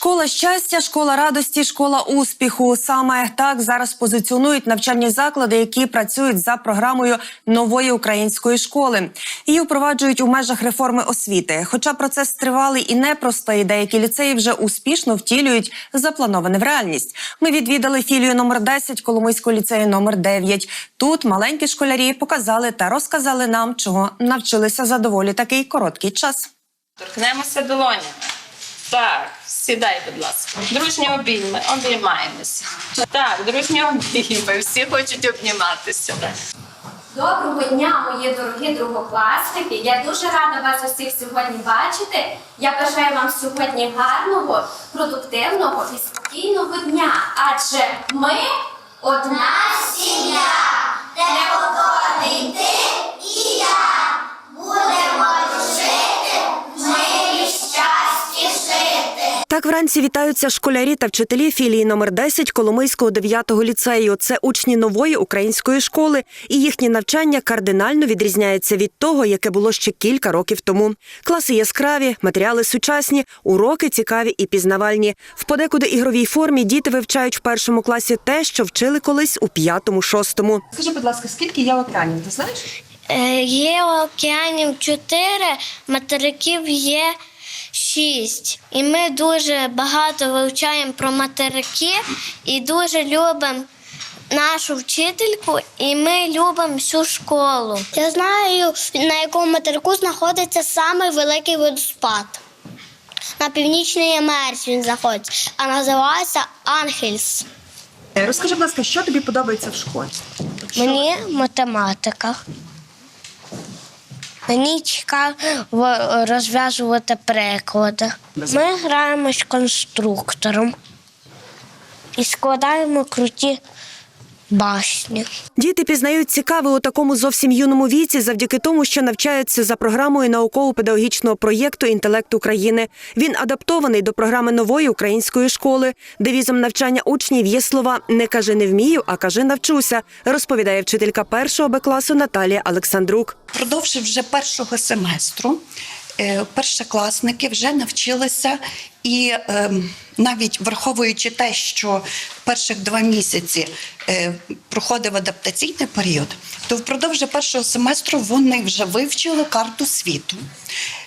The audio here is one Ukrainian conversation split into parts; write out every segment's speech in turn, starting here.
Школа щастя, школа радості, школа успіху. Саме так зараз позиціонують навчальні заклади, які працюють за програмою нової української школи. Її впроваджують у межах реформи освіти. Хоча процес тривалий і непростий, деякі ліцеї вже успішно втілюють заплановане в реальність. Ми відвідали філію номер 10 Коломийського ліцею номер 9. Тут маленькі школярі показали та розказали нам, чого навчилися за доволі такий короткий час. Торкнемося долонями. Так, сідай, будь ласка. Дружні обійми, обіймаємося. Так, дружні обійми, всі хочуть обніматися. Доброго дня, мої дорогі другокласники. Я дуже рада вас усіх сьогодні бачити. Я бажаю вам сьогодні гарного, продуктивного і спокійного дня. Адже ми одна сім'я, де готовий ти Так вранці вітаються школярі та вчителі філії номер 10 Коломийського 9-го ліцею. Це учні нової української школи, і їхнє навчання кардинально відрізняється від того, яке було ще кілька років тому. Класи яскраві, матеріали сучасні, уроки цікаві і пізнавальні. В подекуди ігровій формі діти вивчають в першому класі те, що вчили колись у п'ятому-шостому. Скажи, будь ласка, скільки є океанів, ти знаєш? Е, Є океанів чотири, материків є шість. І ми дуже багато вивчаємо про материки і дуже любимо нашу вчительку, і ми любимо всю школу. Я знаю, на якому материку знаходиться самий великий водоспад. На північній Америці він знаходиться, а називається Ангельс. Розкажи, будь ласка, що тобі подобається в школі? Мені математика. Цікаво розв'язувати приклади. Ми граємо з конструктором і складаємо круті башні. Діти пізнають цікаве у такому зовсім юному віці завдяки тому, що навчаються за програмою науково-педагогічного проєкту Інтелект України. Він адаптований до програми нової української школи. Девізом навчання учнів є слова Не кажи не вмію, а кажи навчуся, розповідає вчителька першого Б класу Наталія Олександрук. Впродовж вже першого семестру першокласники вже навчилися і е, навіть враховуючи те, що перших два місяці е, проходив адаптаційний період, то впродовж першого семестру вони вже вивчили карту світу.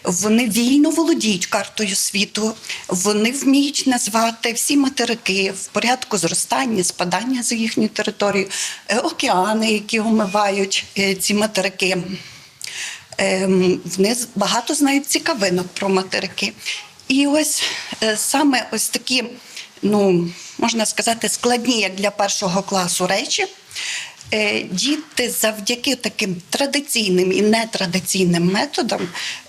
Вони вільно володіють картою світу, вони вміють назвати всі материки в порядку зростання, спадання за їхню територію, е, океани, які омивають е, ці материки. Ем, Вони багато знають цікавинок про материки. І ось е, саме ось такі, ну можна сказати, складні як для першого класу речі. Е, Діти завдяки таким традиційним і нетрадиційним методам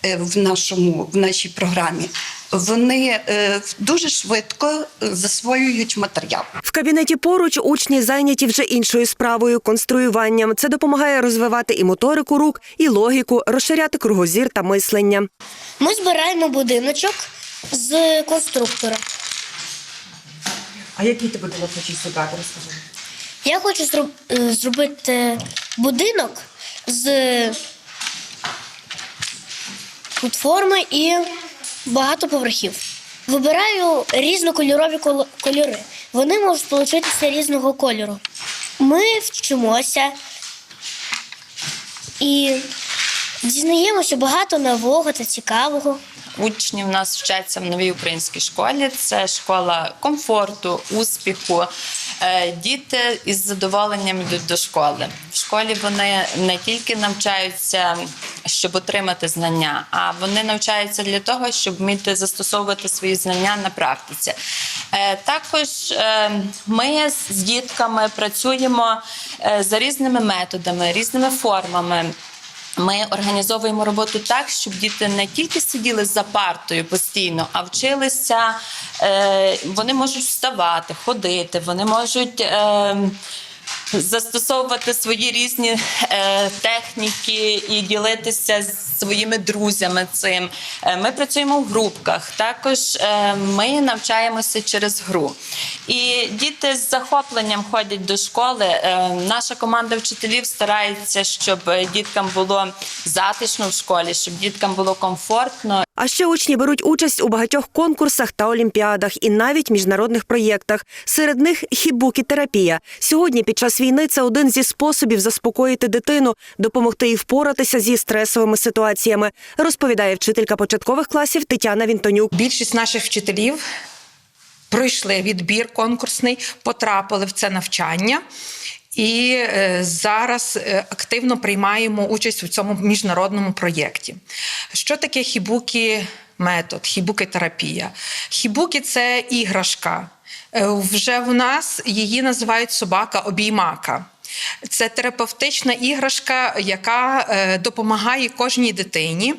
е, в, нашому, в нашій програмі вони е, дуже швидко засвоюють матеріал. В кабінеті поруч учні зайняті вже іншою справою конструюванням. Це допомагає розвивати і моторику рук, і логіку, розширяти кругозір та мислення. Ми збираємо будиночок з конструктора. А який ти будинок хочеш зібрати? Розкажи. Я хочу зроб- е, зробити будинок з платформи і багато поверхів. Вибираю різнокольорові кол- кольори. Вони можуть получитися різного кольору. Ми вчимося і дізнаємося багато нового та цікавого. Учні в нас вчаться в новій українській школі. Це школа комфорту, успіху. Е, Діти із задоволенням йдуть до школи. В школі вони не тільки навчаються, щоб отримати знання, а вони навчаються для того, щоб вміти застосовувати свої знання на практиці. Е, Також е, ми з дітками працюємо за різними методами, різними формами. Ми організовуємо роботу так, щоб діти не тільки сиділи за партою постійно, а вчилися. Е, вони можуть вставати, ходити, вони можуть. Застосовувати свої різні е, техніки і ділитися з своїми друзями цим. Е, Ми працюємо в групках. Також е, ми навчаємося через гру. І діти з захопленням ходять до школи. Е, Наша команда вчителів старається, щоб діткам було затишно в школі, щоб діткам було комфортно. А ще учні беруть участь у багатьох конкурсах та олімпіадах і навіть міжнародних проєктах. Серед них хібукі-терапія. Сьогодні під час війни це один зі способів заспокоїти дитину, допомогти їй впоратися зі стресовими ситуаціями, розповідає вчителька початкових класів Тетяна Вінтонюк. Більшість наших вчителів пройшли відбір конкурсний, потрапили в це навчання. І е, зараз е, активно приймаємо участь у цьому міжнародному проєкті. Що таке хібукі метод, хібуки терапія? Хібуки це іграшка. Е, Вже в нас її називають собака-обіймака. Це терапевтична іграшка, яка е, допомагає кожній дитині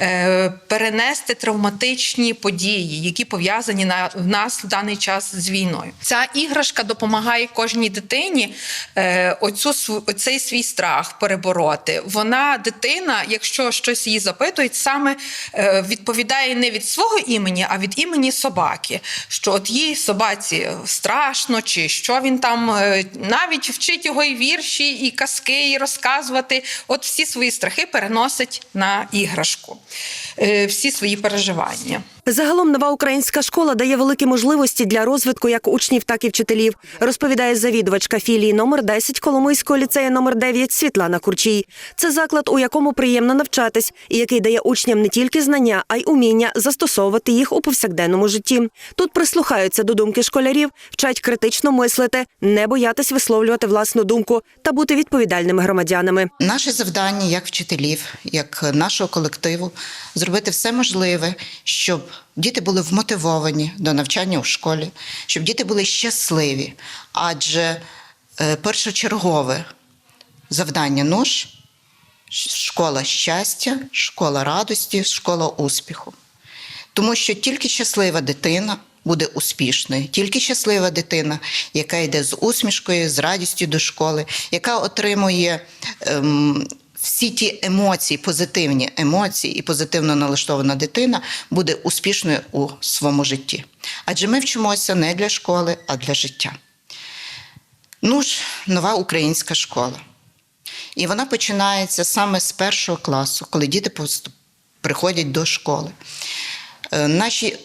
е, перенести травматичні події, які пов'язані на в нас в даний час з війною. Ця іграшка допомагає кожній дитині е, оцю оцей свій страх перебороти. Вона дитина, якщо щось її запитують, саме відповідає не від свого імені, а від імені собаки. Що от їй собаці страшно, чи що він там навіть вчить його і вірші, і казки, і розказувати. От всі свої страхи переносить на іграшку, е, всі свої переживання. Загалом нова українська школа дає великі можливості для розвитку як учнів, так і вчителів, розповідає завідувачка філії номер 10 Коломийського ліцею номер 9 Світлана Курчій. Це заклад, у якому приємно навчатись, і який дає учням не тільки знання, а й уміння застосовувати їх у повсякденному житті. Тут прислухаються до думки школярів, вчать критично мислити, не боятись висловлювати власну думку та бути відповідальними громадянами. Наше завдання як вчителів, як нашого колективу, зробити все можливе, щоб діти були вмотивовані до навчання у школі, щоб діти були щасливі. Адже е, першочергове завдання НУШ – школа щастя, школа радості, школа успіху. Тому що тільки щаслива дитина буде успішною, тільки щаслива дитина, яка йде з усмішкою, з радістю до школи, яка отримує ем, всі ті емоції, позитивні емоції і позитивно налаштована дитина буде успішною у своєму житті. Адже ми вчимося не для школи, а для життя. Ну ж, нова українська школа. І вона починається саме з першого класу, коли діти приходять до школи. Е, Наші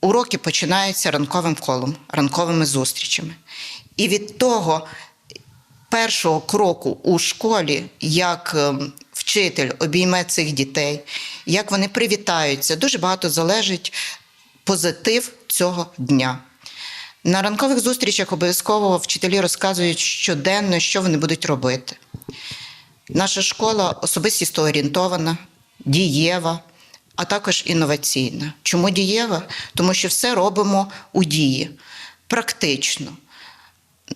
уроки починаються ранковим колом, ранковими зустрічами. І від того першого кроку у школі, як ем, вчитель обійме цих дітей, як вони привітаються, дуже багато залежить позитив цього дня. На ранкових зустрічах обов'язково вчителі розказують щоденно, що вони будуть робити. Наша школа особистісто орієнтована, дієва, а також інноваційна. Чому дієва? Тому що все робимо у дії, практично.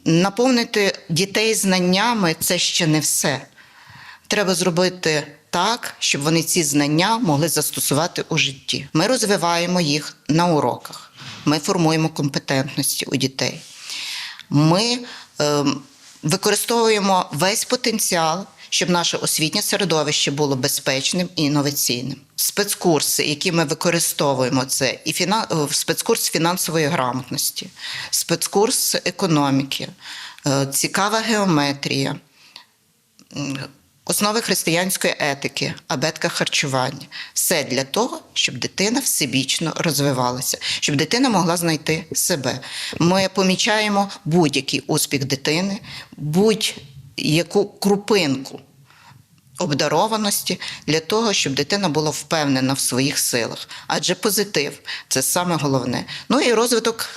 Наповнити дітей знаннями це ще не все. Треба зробити так, щоб вони ці знання могли застосувати у житті. Ми розвиваємо їх на уроках, ми формуємо компетентності у дітей. Ми е, використовуємо весь потенціал, щоб наше освітнє середовище було безпечним і інноваційним. Спецкурси, які ми використовуємо, це і фіна... е, спецкурс фінансової грамотності, спецкурс економіки, е, цікава геометрія, основи християнської етики, абетка харчування. Все для того, щоб дитина всебічно розвивалася, щоб дитина могла знайти себе. Ми помічаємо будь-який успіх дитини, будь-яку крупинку обдарованості для того, щоб дитина була впевнена в своїх силах. Адже позитив це саме головне. Ну і розвиток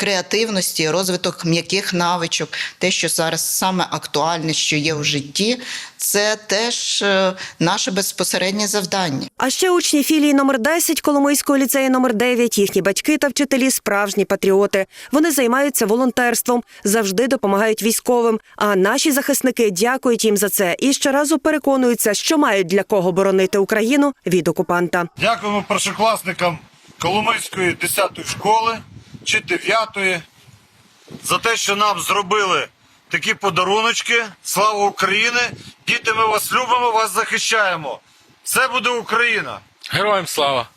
креативності, розвиток м'яких навичок, те, що зараз саме актуальне, що є в житті, це теж е, наше безпосереднє завдання. А ще учні філії номер 10 Коломийського ліцею номер 9 їхні батьки та вчителі справжні патріоти. Вони займаються волонтерством, завжди допомагають військовим. А наші захисники дякують їм за це і щоразу переконуються, що мають для кого боронити Україну від окупанта. Дякуємо першокласникам Коломийської 10-ї школи чи 9-ї за те, що нам зробили такі подаруночки. Слава Україні! Діти, ми вас любимо, вас захищаємо. Все буде Україна! Героям слава!